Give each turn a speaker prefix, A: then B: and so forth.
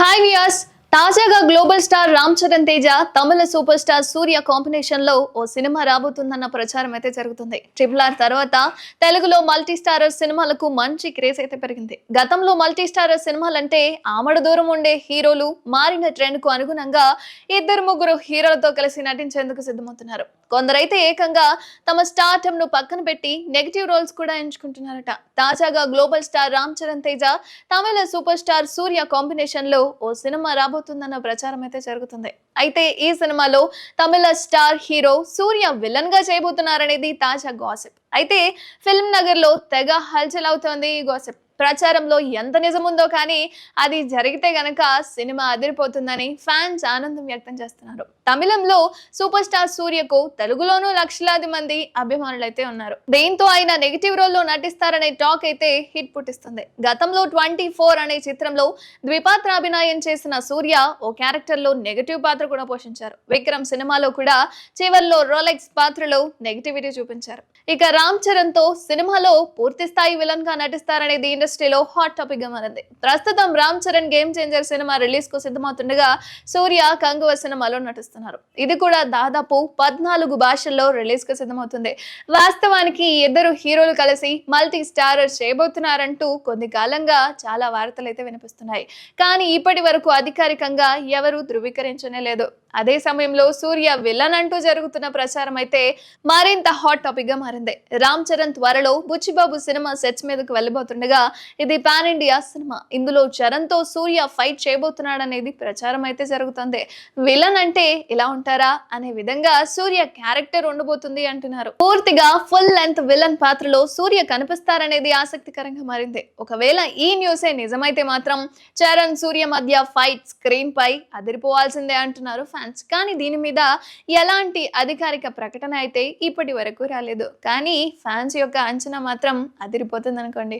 A: Hi వియాస్ తాజాగా global star Ram Charan Teja Tamil super star Suriya కాంబినేషన్లో ఓ cinema రాబోతుందన్న ప్రచారం అయితే జరుగుతుంది. ట్రిపుల్ ఆర్ తర్వాత తెలుగులో మల్టీ స్టారర్ సినిమాలకు మంచి క్రేజ్ అయితే పెరిగింది. గతంలో మల్టీ స్టారర్ సినిమాలంటే ఆమడ దూరం ఉండే హీరోలు మారిన ట్రెండ్కు అనుగుణంగా ఇద్దరు ముగ్గురు హీరోలతో కలిసి నటించేందుకు సిద్ధమవుతున్నారు. కొందరైతే ఏకంగా తమ స్టార్టమ్ను పక్కన పెట్టి నెగిటివ్ రోల్స్ కూడా ఎంచుకుంటున్నారట. తాజాగా global star Ram Charan Teja Tamil super star Suriya కాంబినేషన్లో ఓ సినిమా అవుతుందన్న ప్రచారం అయితే జరుగుతుంది. అయితే ఈ సినిమాలో తమిళ స్టార్ హీరో సూర్య విలన్గా చేయబోతున్నారనేది తాజా గాసిప్. అయితే ఫిల్మ్ నగర్లో తెగ హల్చల్ అవుతోంది ఈ గాసిప్. ప్రచారంలో ఎంత నిజముందో కానీ అది జరిగితే గనక సినిమా అదిరిపోతుందని ఫ్యాన్స్ ఆనందం వ్యక్తం చేస్తున్నారు. తమిళంలో సూపర్ స్టార్ సూర్యకు తెలుగులోనూ లక్షలాది మంది అభిమానులు అయితే ఉన్నారు. దీంతో ఆయన నెగిటివ్ రోల్లో నటిస్తారనే టాక్ అయితే హిట్ పుట్టిస్తుంది. గతంలో ట్వంటీ ఫోర్ అనే చిత్రంలో ద్విపాత్రాభినయం చేసిన సూర్య ఓ క్యారెక్టర్లో నెగిటివ్ పాత్ర కూడా పోషించారు. విక్రమ్ సినిమాలో కూడా చివర్లో రోలెక్స్ పాత్రలో నెగిటివిటీ చూపించారు. ఇక రామ్ చరణ్తో సినిమాలో పూర్తి స్థాయి విలన్గా నటిస్తారనేది ఇండస్ట్రీలో హాట్ టాపిక్గా మారింది. ప్రస్తుతం Ram Charan game changer cinema రిలీజ్కు సిద్ధమవుతుండగా సూర్య కంగువ సినిమాలో నటిస్తున్నారు. ఇది కూడా దాదాపు పద్నాలుగు భాషల్లో రిలీజ్కు సిద్ధమవుతుంది. వాస్తవానికి ఇద్దరు హీరోలు కలిసి మల్టీ స్టారర్ చేయబోతున్నారంటూ కొన్ని కాలంగా చాలా వార్తలు అయితే వినిపిస్తున్నాయి. కానీ ఇప్పటి వరకు అధికారికంగా ఎవరూ ధృవీకరించనే లేదు అదే సమయంలో సూర్య విలన్ అంటూ జరుగుతున్న ప్రచారం అయితే మరింత హాట్ టాపిక్గా మారింది. రామ్ చరణ్ త్వరలో బుచ్చిబాబు సినిమా సెట్స్ మీదకు వెళ్ళబోతుండగా ఇది పాన్ ఇండియా సినిమా. ఇందులో చరణ్తో సూర్య ఫైట్ చేయబోతున్నాడనేది ప్రచారం అయితే జరుగుతుంది. విలన్ అంటే ఇలా ఉంటారా? అనే విధంగా సూర్య క్యారెక్టర్ ఉండబోతుంది అంటున్నారు. పూర్తిగా ఫుల్ లెంత్ విలన్ పాత్రలో సూర్య కనిపిస్తారనేది ఆసక్తికరంగా మారింది. ఒకవేళ ఈ న్యూసే నిజమైతే మాత్రం చరణ్ సూర్య మధ్య ఫైట్ స్క్రీన్ పై అదిరిపోవాల్సిందే అంటున్నారు. అంటున్నారు ఫ్యాన్స్ కానీ దీని మీద ఎలాంటి అధికారిక ప్రకటన అయితే ఇప్పటి వరకు రాలేదు. కానీ ఫ్యాన్స్ యొక్క అంచనా మాత్రం అదిరిపోతుంది అనుకోండి